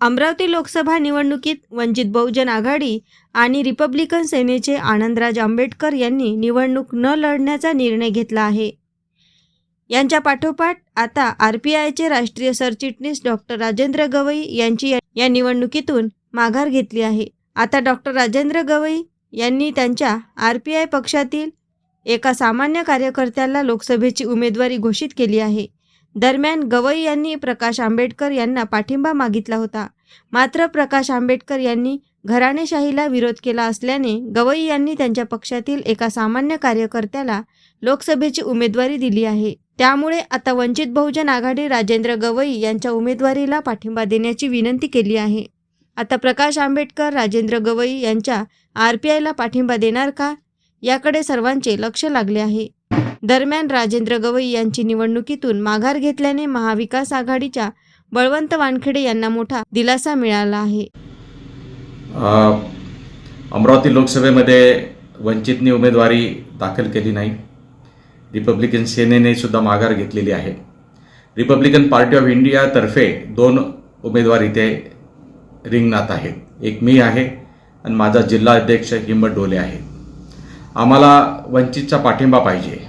अमरावती लोकसभा निवडणुकीत वंचित बहुजन आघाडी आणि रिपब्लिकन सेनेचे आनंदराज आंबेडकर यांनी निवडणूक न लढण्याचा निर्णय घेतला आहे. यांच्या पाठोपाठ आता आर पी आयचे राष्ट्रीय सरचिटणीस डॉक्टर राजेंद्र गवई यांची या- निवडणुकीतून माघार घेतली आहे. आता डॉक्टर राजेंद्र गवई यांनी त्यांच्या आर पी आय पक्षातील एका सामान्य कार्यकर्त्याला लोकसभेची उमेदवारी घोषित केली आहे. दरम्यान गवई यांनी प्रकाश आंबेडकर यांना पाठिंबा मागितला होता. मात्र प्रकाश आंबेडकर यांनी घराणेशाहीला विरोध केला असल्याने गवई यांनी त्यांच्या पक्षातील एका सामान्य कार्यकर्त्याला लोकसभेची उमेदवारी दिली आहे. त्यामुळे आता वंचित बहुजन आघाडी राजेंद्र गवई यांच्या उमेदवारीला पाठिंबा देण्याची विनंती केली आहे. आता प्रकाश आंबेडकर राजेंद्र गवई यांच्या आर पी आयला पाठिंबा देणार का? याकडे सर्वांचे लक्ष लागले आहे. दरम्यान राजेंद्र गवई यांची निवडणुकीतून माघार घेतल्याने महाविकास आघाडीच्या बळवंत वानखेडे यांना मोठा दिलासा मिळाला आहे. अमरावती लोकसभेमध्ये वंचितने उमेदवारी दाखल केली नाही. रिपब्लिकन सेनेने सुद्धा माघार घेतलेली आहे. रिपब्लिकन पार्टी ऑफ इंडियातर्फे दोन उमेदवार इथे रिंगणात आहेत. एक मी आहे आणि माझा जिल्हा अध्यक्ष हिंमत डोले आहे. आम्हाला वंचितचा पाठिंबा पाहिजे.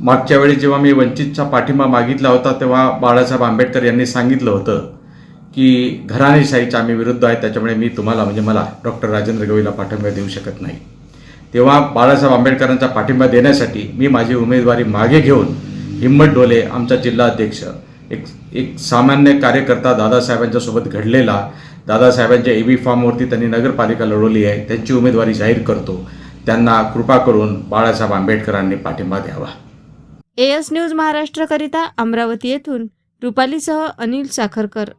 मागच्या वेळी जेव्हा मी वंचितचा पाठिंबा मागितला होता तेव्हा बाळासाहेब आंबेडकर यांनी सांगितलं होतं की घराणेशाहीच्या आम्ही विरुद्ध आहे त्याच्यामुळे मी तुम्हाला म्हणजे मला डॉक्टर राजेंद्र गवईला पाठिंबा देऊ शकत नाही. तेव्हा बाळासाहेब आंबेडकरांचा पाठिंबा देण्यासाठी मी माझी उमेदवारी मागे घेऊन हिम्मत डोले आमचा जिल्हाध्यक्ष एक एक सामान्य कार्यकर्ता दादासाहेबांच्या सोबत घडलेला दादासाहेबांच्या ए बी फॉर्मवरती त्यांनी नगरपालिका लढवली आहे त्यांची उमेदवारी जाहीर करतो त्यांना कृपा करून बाळासाहेब आंबेडकरांनी पाठिंबा द्यावा. एएस न्यूज महाराष्ट्रकरिता अमरावती येथून रुपालीसह अनिल साखरकर.